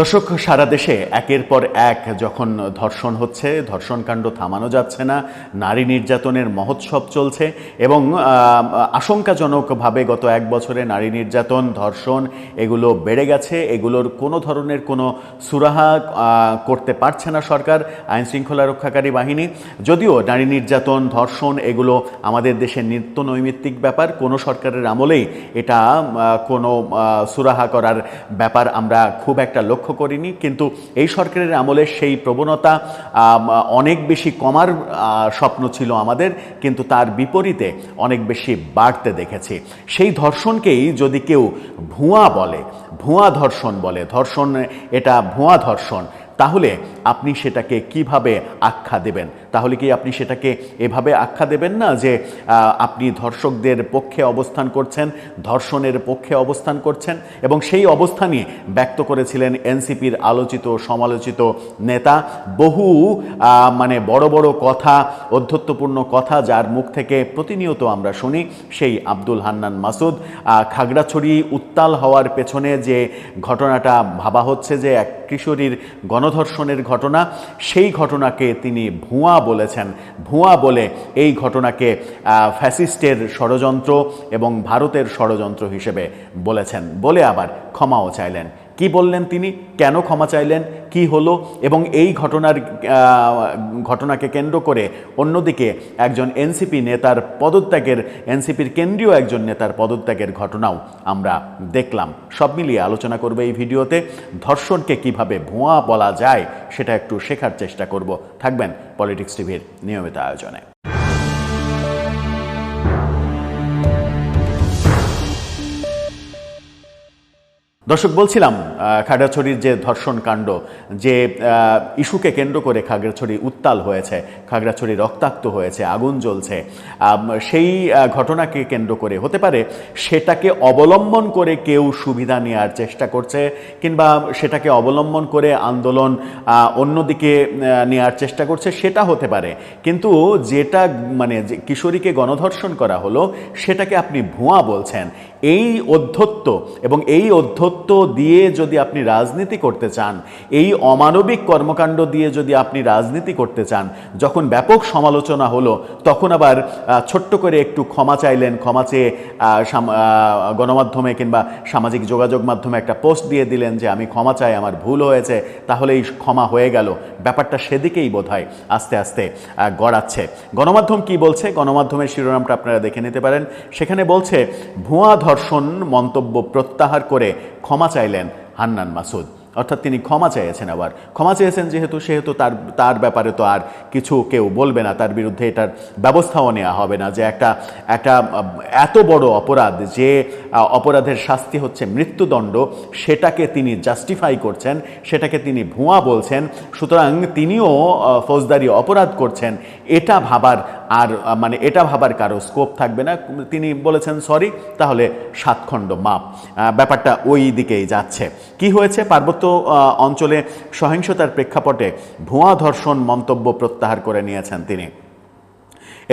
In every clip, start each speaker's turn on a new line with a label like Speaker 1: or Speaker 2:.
Speaker 1: দর্শক, সারা দেশে একের পর এক যখন ধর্ষণ হচ্ছে, ধর্ষণকাণ্ড থামানো যাচ্ছে না, নারী নির্যাতনের মহোৎসব চলছে এবং আশঙ্কাজনকভাবে গত এক বছরে নারী নির্যাতন, ধর্ষণ এগুলো বেড়ে গেছে। এগুলোর কোনো ধরনের কোনো সুরাহা করতে পারছে না সরকার আইন শৃঙ্খলা রক্ষাকারী বাহিনী। যদিও নারী নির্যাতন, ধর্ষণ এগুলো আমাদের দেশের নিত্য নৈমিত্তিক ব্যাপার, কোনো সরকারের আমলেই এটা কোনো সুরাহা করার ব্যাপার আমরা খুব একটা লক্ষ্য করিনি, কিন্তু এই সরকারের আমলে সেই প্রবণতা অনেক বেশি কমার স্বপ্ন ছিল আমাদের, কিন্তু তার বিপরীতে অনেক বেশি বাড়তে দেখেছি। সেই ধর্ষণকেই যদি কেউ ভুয়া বলে, ভুয়া ধর্ষণ বলে, ধর্ষণ, এটা ভুয়া ধর্ষণ তাহলে আপনি সেটাকে কীভাবে আখ্যা দেবেন? তাহলে কি আপনি সেটাকে এভাবে আখ্যা দেবেন না যে আপনি ধর্ষকদের পক্ষে অবস্থান করছেন, ধর্ষণের পক্ষে অবস্থান করছেন এবং সেই অবস্থানই ব্যক্ত করেছিলেন এনসিপির আলোচিত, সমালোচিত নেতা। বহু মানে বড় বড় কথা অধ্যত্বপূর্ণ কথা যার মুখ থেকে প্রতিনিয়ত আমরা শুনি। সেই আব্দুল হান্নান মাসুদ খাগড়াছড়ি উত্তাল হওয়ার পেছনে যে ঘটনাটা ভাবা হচ্ছে যে এক কিশোরীর গণধর্ষণের ঘটনা, সেই ঘটনাকে তিনি ভুয়া বলেছেন। ভুয়া বলে এই ঘটনাকে ফ্যাসিস্টের ষড়যন্ত্র এবং ভারতের ষড়যন্ত্র হিসেবে বলেছেন। বলে আবার ক্ষমাও চাইলেন। কি বললেন তিনি? কেন ক্ষমা চাইলেন? কি হলো? এবং এই ঘটনার ঘটনাকে কেন্দ্র করে অন্যদিকে একজন এনসিপি নেতার পদত্যাগের, এনসিপির কেন্দ্রীয় একজন নেতার পদত্যাগের ঘটনাও আমরা দেখলাম। সব মিলিয়ে আলোচনা করবে এই ভিডিওতে। ধর্ষণকে কীভাবে ভুয়া বলা যায়, সেটা একটু শেখার চেষ্টা করব। থাকবেন পলিটিক্স টিভির নিয়মিত আয়োজনে। দর্শক, বলছিলাম খাগড়াছড়ির যে ধর্ষণ কাণ্ড, যে ইস্যুকে কেন্দ্র করে খাগড়াছড়ি উত্তাল হয়েছে, খাগড়াছড়ি রক্তাক্ত হয়েছে, আগুন জ্বলছে সেই ঘটনাকে কেন্দ্র করে হতে পারে সেটাকে অবলম্বন করে কেউ সুবিধা নেওয়ার চেষ্টা করছে, কিংবা সেটাকে অবলম্বন করে আন্দোলন অন্যদিকে নেওয়ার চেষ্টা করছে, সেটা হতে পারে। কিন্তু যেটা মানে কিশোরীকে গণধর্ষণ করা হলো, সেটাকে আপনি ভুয়া বলছেন এই অধ্যত্ব এবং এই অধ্যত্ব দিয়ে যদি আপনি রাজনীতি করতে চান, এই অমানবিক কর্মকাণ্ড দিয়ে যদি আপনি রাজনীতি করতে চান, যখন ব্যাপক সমালোচনা হলো, তখন আবার ছোট্ট করে একটু ক্ষমা চাইলেন, ক্ষমা চেয়ে গণমাধ্যমে কিংবা সামাজিক যোগাযোগ মাধ্যমে একটা পোস্ট দিয়ে দিলেন যে, আমি ক্ষমা চাই, আমার ভুল হয়েছে। তাহলে এই ক্ষমা হয়ে গেল। ব্যাপারটা সেদিকেই বোধ হয় আস্তে আস্তে গড়াচ্ছে। গণমাধ্যম কি বলছে? গণমাধ্যমের শিরোনামটা আপনারা দেখে নিতে পারেন। সেখানে বলছে, ভুয়া ধর্ষণ মন্তব্য প্রত্যাহার করে ক্ষমা চাইলেন হান্নান মাসুদ। অর্থাৎ তিনি ক্ষমা চেয়েছেন আবার। ক্ষমা চেয়েছেন যেহেতু, সেহেতু তার তার ব্যাপারে তো আর কিছু কেউ বলবে না। তার বিরুদ্ধে এটার ব্যবস্থাও নেওয়া হবে না যে একটা একটা, এত বড় অপরাধ যে অপরাধের শাস্তি হচ্ছে মৃত্যুদণ্ড, সেটাকে তিনি জাস্টিফাই করছেন, সেটাকে তিনি ভুয়া বলছেন, সুতরাং তিনিও ফৌজদারি অপরাধ করছেন, এটা ভাবার আর মানে এটা ভাবার কারও স্কোপ থাকবে না। তিনি বলেছেন সরি তাহলে সাতখণ্ড মাপ। ব্যাপারটা ওই দিকেই যাচ্ছে। কি হয়েছে? পার্বত্য অঞ্চলে সহিংসতার প্রেক্ষাপটে ভুয়া ধর্ষণ মন্তব্য প্রত্যাহার করে নিয়েছেন তিনি।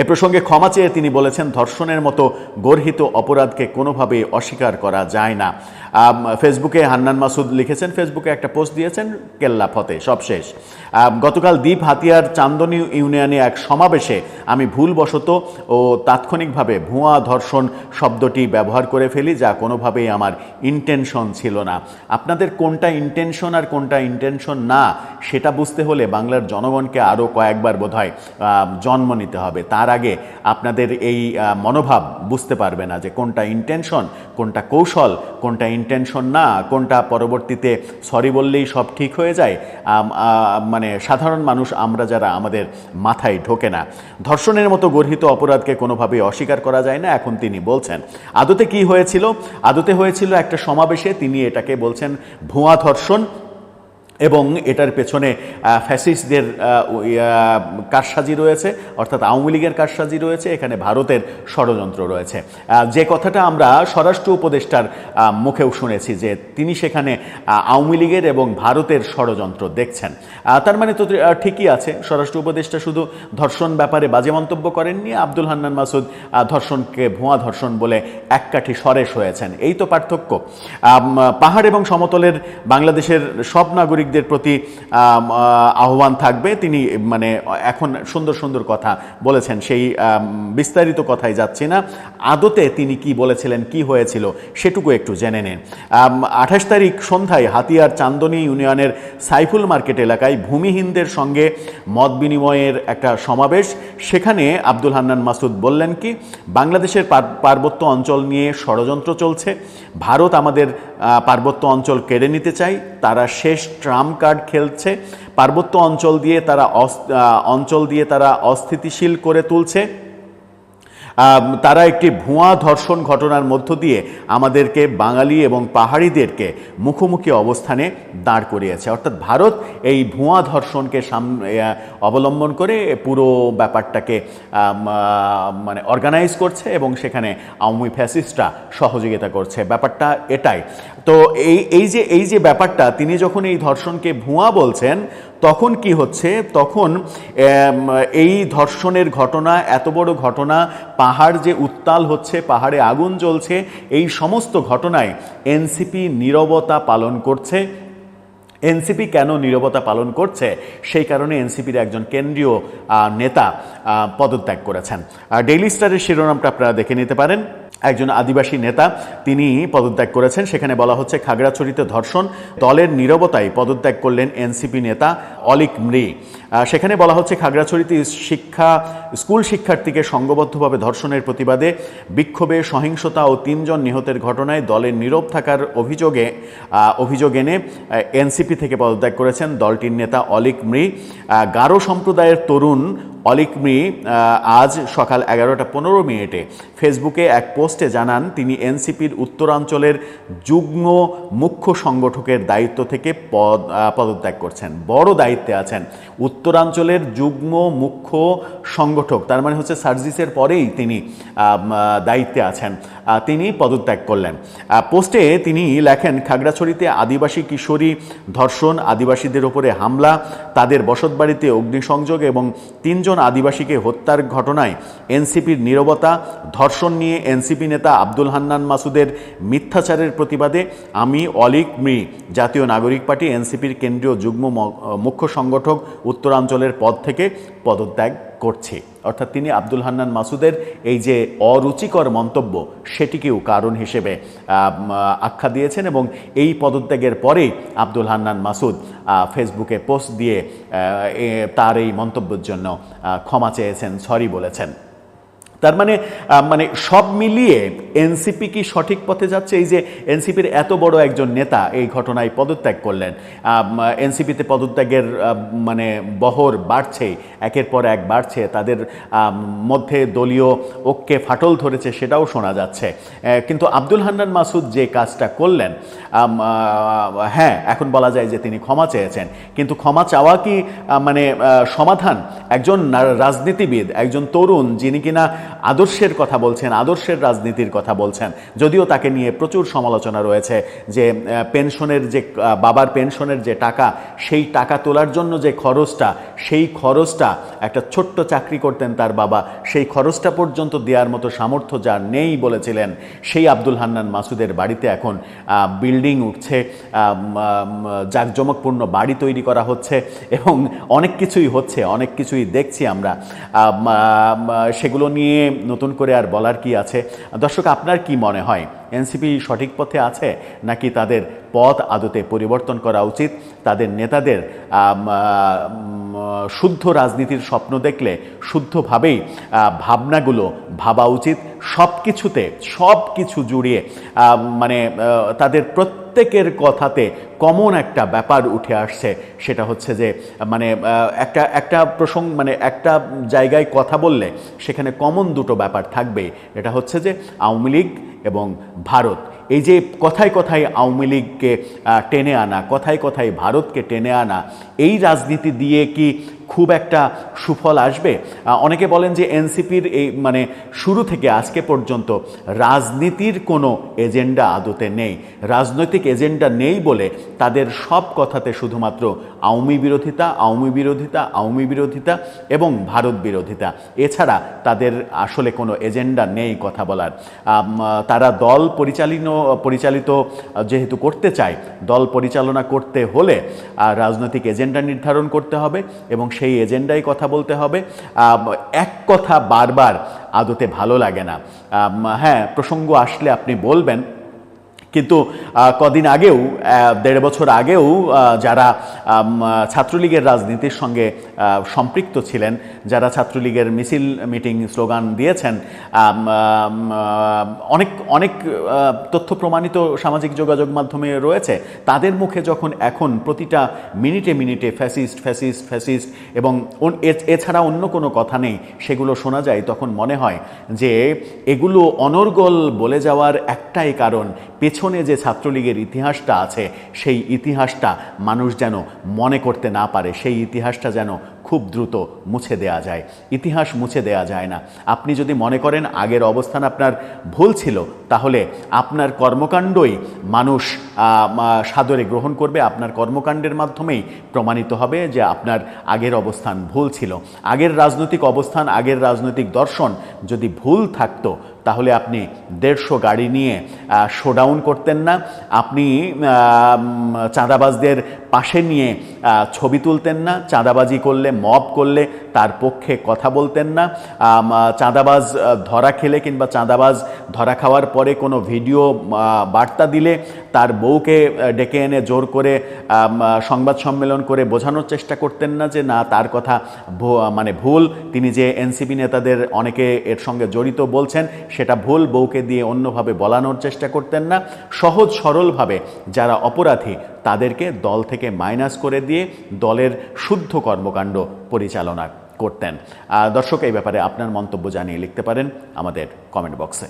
Speaker 1: এ প্রসঙ্গে ক্ষমা চেয়ে তিনি বলেছেন, ধর্ষণের মতো গর্হিত অপরাধকে কোনোভাবেই অস্বীকার করা যায় না। ফেসবুকে হান্নান মাসুদ লিখেছেন ফেসবুকে একটা পোস্ট দিয়েছেন, কেল্লা ফতে, সব শেষ। গতকাল দ্বীপ হাতিয়ার চান্দনী ইউনিয়নে এক সমাবেশে আমি ভুলবশত ও তাৎক্ষণিকভাবে ভুয়া ধর্ষণ শব্দটি ব্যবহার করে ফেলি, যা কোনোভাবেই আমার ইন্টেনশন ছিল না। আপনাদের কোনটা ইন্টেনশন আর কোনটা ইন্টেনশন না, সেটা বুঝতে হলে বাংলার জনগণকে আরও কয়েকবার বোধহয় জন্ম নিতে হবে। তার আগে আপনাদের এই মনোভাব বুঝতে পারবে না যে কোনটা ইন্টেনশন কোনটা কৌশল, কোনটা ইন্টেনশন না, কোনটা পরবর্তীতে সরি বললেই সব ঠিক হয়ে যায়? মানে সাধারণ মানুষ, আমরা যারা, আমাদের মাথায় ঢোকে না। ধর্ষণের মতো গর্হিত অপরাধকে কোনোভাবেই অস্বীকার করা যায় না, এখন তিনি বলছেন। আদতে কি হয়েছিল? আদতে হয়েছিল একটা সমাবেশে তিনি এটাকে বলছেন, ভুয়া ধর্ষণ এবং এটার পেছনে ফ্যাসিস্টদের কারসাজি রয়েছে, অর্থাৎ আওয়ামী লীগের কারসাজি রয়েছে, এখানে ভারতের ষড়যন্ত্র রয়েছে। যে কথাটা আমরা স্বরাষ্ট্র উপদেষ্টার মুখেও শুনেছি যে তিনি সেখানে আওয়ামী লীগের এবং ভারতের ষড়যন্ত্র দেখছেন। তার মানে তো ঠিকই আছে, স্বরাষ্ট্র উপদেষ্টা শুধু ধর্ষণ ব্যাপারে বাজে মন্তব্য করেননি, আব্দুল হান্নান মাসুদ ধর্ষণকে ভুয়া ধর্ষণ বলে এক কাঠি সরেস হয়েছেন এই তো পার্থক্য। পাহাড় এবং সমতলের বাংলাদেশের সব নাগরিকদের প্রতি আহ্বান থাকবে। তিনি মানে এখন সুন্দর সুন্দর কথা বলেছেন। সেই বিস্তারিত কথায় যাচ্ছি না। আদতে তিনি কি বলেছিলেন, কি হয়েছিল, সেটুকু একটু জেনে নেন। আঠাশ তারিখ সন্ধ্যায় হাতিয়ার চান্দনী ইউনিয়নের সাইফুল মার্কেট এলাকায় ভূমিহীনদের সঙ্গে মত বিনিময়ের একটা সমাবেশ। সেখানে আব্দুল হান্নান মাসুদ বললেন কি, বাংলাদেশের পার্বত্য অঞ্চল নিয়ে ষড়যন্ত্র চলছে। ভারত আমাদের পার্বত্য অঞ্চল কেড়ে নিতে চাই তারা শেষ ট্রাম্প কার্ড খেলছে। পার্বত্য অঞ্চল দিয়ে তারা অঞ্চল দিয়ে তারা অস্থিতিশীল করে তুলছে। তারা একটি ভুয়া ধর্ষণ ঘটনার মধ্য দিয়ে আমাদেরকে বাঙালি এবং পাহাড়িদেরকে মুখোমুখি অবস্থানে দাঁড় করিয়েছে। অর্থাৎ ভারত এই ভুয়া ধর্ষণকে সামনে অবলম্বন করে পুরো ব্যাপারটাকে মানে অর্গানাইজ করছে এবং সেখানে আওয়ামী ফ্যাসিস্টরা সহযোগিতা করছে। ব্যাপারটা এটাই। তো এই এই যে এই যে ব্যাপারটা, তিনি যখন এই ধর্ষণকে ভুয়া বলছেন, তখন কি হচ্ছে? তখন এই ধর্ষণের ঘটনা, এত বড় ঘটনা পাহাড় যে উত্তাল হচ্ছে, পাহাড়ে আগুন জ্বলছে, এই সমস্ত ঘটনায় এনসিপি নীরবতা পালন করছে। এনসিপি কেন নিরবতা পালন করছে? সেই কারণে এনসিপির একজন কেন্দ্রীয় নেতা পদত্যাগ করেছেন। ডেইলি স্টারের শিরোনামটা আপনারা দেখে নিতে পারেন। একজন আদিবাসী নেতা, তিনি পদত্যাগ করেছেন। সেখানে বলা হচ্ছে, খাগড়াছড়িতে ধর্ষণ, দলের নীরবতায় পদত্যাগ করলেন এনসিপি নেতা অলিক মৃ। সেখানে বলা হচ্ছে, খাগড়াছড়িতে শিক্ষা, স্কুল শিক্ষার্থীকে সংঘবদ্ধভাবে ধর্ষণের প্রতিবাদে বিক্ষোভে সহিংসতা ও তিনজন নিহতের ঘটনায় দলের নীরব থাকার অভিযোগে অভিযোগ এনে এনসিপি থেকে পদত্যাগ করেছেন দলটির নেতা অলিক মৃ। গারো সম্প্রদায়ের তরুণ অলিক মৃ আজ সকাল এগারোটা পনেরো মিনিটে ফেসবুকে এক পোস্টে জানান, তিনি এনসিপির উত্তরাঞ্চলের যুগ্ম মুখ্য সংগঠকের দায়িত্ব থেকে পদ পদত্যাগ করছেন। বড় দায়িত্বে আছেন উত্তরাঞ্চলের যুগ্ম মুখ্য সংগঠক। তার মানে হচ্ছে সার্জিসের পরেই তিনি দায়িত্বে আছেন। তিনি পদত্যাগ করলেন। পোস্টে তিনি লেখেন, খাগড়াছড়িতে আদিবাসী কিশোরী ধর্ষণ, আদিবাসীদের ওপরে হামলা তাদের বসতবাড়িতে অগ্নিসংযোগ এবং তিনজন আদিবাসীকে হত্যার ঘটনায় এনসিপির নিরবতা, ধর্ষণ নিয়ে এনসিপি নেতা আব্দুল হান্নান মাসুদের মিথ্যাচারের প্রতিবাদে আমি, অলিক, মি জাতীয় নাগরিক পার্টি, এনসিপির কেন্দ্রীয় যুগ্ম মুখ্য সংগঠক উত্তরাঞ্চলের পদ থেকে পদত্যাগ করছি। অর্থাৎ তিনি আব্দুল হান্নান মাসুদের এই যে অরুচিকর মন্তব্য, সেটিকেও কারণ হিসেবে আখ্যা দিয়েছেন এবং এই পদত্যাগের পরেই আব্দুল হান্নান মাসুদ ফেসবুকে পোস্ট দিয়ে তার এই মন্তব্যের জন্য ক্ষমা চেয়েছেন, সরি বলেছেন। তার মানে মানে সব মিলিয়ে এনসিপি কি সঠিক পথে যাচ্ছে? এই যে এনসিপির এত বড় একজন নেতা এই ঘটনায় পদত্যাগ করলেন এনসিপিতে পদত্যাগের মানে বহর বাড়ছে, একের পর এক বাড়ছে, তাদের মধ্যে দলীয় ঐক্যে ফাটল ধরেছে সেটাও শোনা যাচ্ছে। কিন্তু আব্দুল হান্নান মাসুদ যে কাজটা করলেন হ্যাঁ এখন বলা যায় যে তিনি ক্ষমা চেয়েছেন, কিন্তু ক্ষমা চাওয়া কি মানে সমাধান? একজন রাজনীতিবিদ, একজন তরুণ যিনি কিনা আদর্শের কথা বলছেন আদর্শের রাজনীতির কথা বলছেন। যদিও তাকে নিয়ে প্রচুর সমালোচনা রয়েছে যে পেনশনের যে বাবার পেনশনের যে টাকা সেই টাকা তোলার জন্য যে খরচটা সেই খরচটা একটা ছোট্ট চাকরি করতেন তার বাবা সেই খরচটা পর্যন্ত দেওয়ার মতো সামর্থ্য যার নেই বলেছিলেন সেই আব্দুল হান্নান মাসুদের বাড়িতে এখন বিল্ডিং উঠছে জাঁকজমকপূর্ণ বাড়ি তৈরি করা হচ্ছে এবং অনেক কিছুই হচ্ছে অনেক কিছুই দেখছি আমরা। আম, আম, সেগুলো নিয়ে নতুন করে আর বলার কি আছে? দর্শক, আপনার কি মনে হয়? এনসিপি সঠিক পথে আছে নাকি তাদের পথ আদতে পরিবর্তন করা উচিত? তাদের নেতাদের শুদ্ধ রাজনীতির স্বপ্ন দেখলে শুদ্ধভাবেই ভাবনাগুলো ভাবা উচিত। সব কিছুতে সব কিছু জুড়িয়ে মানে তাদের প্রত্যেকের কথাতে কমন একটা ব্যাপার উঠে আসছে। সেটা হচ্ছে যে মানে একটা একটা প্রসঙ্গ মানে একটা জায়গায় কথা বললে সেখানে কমন দুটো ব্যাপার থাকবে এটা হচ্ছে যে, আওয়ামী লীগ এবং ভারত। এই যে, কথায় কথায় আওয়ামী লীগকে টেনে আনা, কথায় কথায় ভারতকে টেনে আনা, এই রাজনীতি দিয়ে কি খুব একটা সুফল আসবে। অনেকে বলেন যে এনসিপির এই মানে শুরু থেকে আজকে পর্যন্ত রাজনীতির কোনো এজেন্ডা আদতে নেই। রাজনৈতিক এজেন্ডা নেই বলে তাদের সব কথাতে শুধুমাত্র আওয়ামী বিরোধিতা আওয়ামী বিরোধিতা আওয়ামী বিরোধিতা এবং ভারত বিরোধিতা। এছাড়া তাদের আসলে কোনো এজেন্ডা নেই কথা বলার। তারা দল পরিচালিত পরিচালিত যেহেতু করতে চায়, দল পরিচালনা করতে হলে রাজনৈতিক এজেন্ডা নির্ধারণ করতে হবে এবং সেই এজেন্ডায় কথা বলতে হবে। এক কথা বারবার আদতে ভালো লাগে না। হ্যাঁ প্রসঙ্গ আসলে আপনি বলবেন কিন্তু কদিন আগেও দেড় বছর আগেও যারা ছাত্রলীগের রাজনীতির সঙ্গে সম্পৃক্ত ছিলেন, যারা ছাত্রলীগের মিছিল মিটিং স্লোগান দিয়েছেন অনেক অনেক তথ্য প্রমাণিত সামাজিক যোগাযোগ মাধ্যমে রয়েছে। তাদের মুখে যখন এখন প্রতিটা মিনিটে মিনিটে ফ্যাসিস্ট ফ্যাসিস্ট ফ্যাসিস্ট এবং এছাড়া অন্য কোনো কথা নেই, সেগুলো শোনা যায়, তখন মনে হয় যে এগুলো অনর্গল বলে যাওয়ার একটাই কারণ, পেছনে যে ছাত্রলীগের ইতিহাসটা আছে, সেই ইতিহাসটা মানুষ যেন মনে করতে না পারে, সেই ইতিহাসটা যেন খুব দ্রুত মুছে দেয়া যায়। ইতিহাস মুছে দেয়া যায় না। আপনি যদি মনে করেন আগের অবস্থান আপনার ভুল ছিল, তাহলে আপনার কর্মকাণ্ডই মানুষ সাদরে গ্রহণ করবে। আপনার কর্মকাণ্ডের মাধ্যমেই প্রমাণিত হবে যে আপনার আগের অবস্থান ভুল ছিল। আগের রাজনৈতিক অবস্থান, আগের রাজনৈতিক দর্শন যদি ভুল থাকতো তাহলে আপনি দেড়শো গাড়ি নিয়ে শোডাউন করতেন না। আপনি চাঁদাবাজদের পাশে নিয়ে ছবি তুলতেন না। চাঁদাবাজি করলে, মব করলে তার পক্ষে কথা বলতেন না। চাঁদাবাজ ধরা খেলে কিংবা চাঁদাবাজ ধরা খাওয়ার পরে কোনো ভিডিও বার্তা দিলে তার বউকে ডেকে এনে জোর করে সংবাদ সম্মেলন করে বোঝানোর চেষ্টা করতেন না যে, না, তার কথা মানে ভুল। তিনি যে এনসিপি নেতাদের অনেকে এর সঙ্গে জড়িত বলছেন সেটা ভুল বউকে দিয়ে অন্যভাবে বলানোর চেষ্টা করতেন না। সহজ সরলভাবে যারা অপরাধী, তাদেরকে দল থেকে মাইনাস করে দিয়ে দলের শুদ্ধ কর্মকাণ্ড পরিচালনা করতেন। দর্শক, এই ব্যাপারে আপনার মন্তব্য জানিয়ে লিখতে পারেন আমাদের কমেন্ট বক্সে।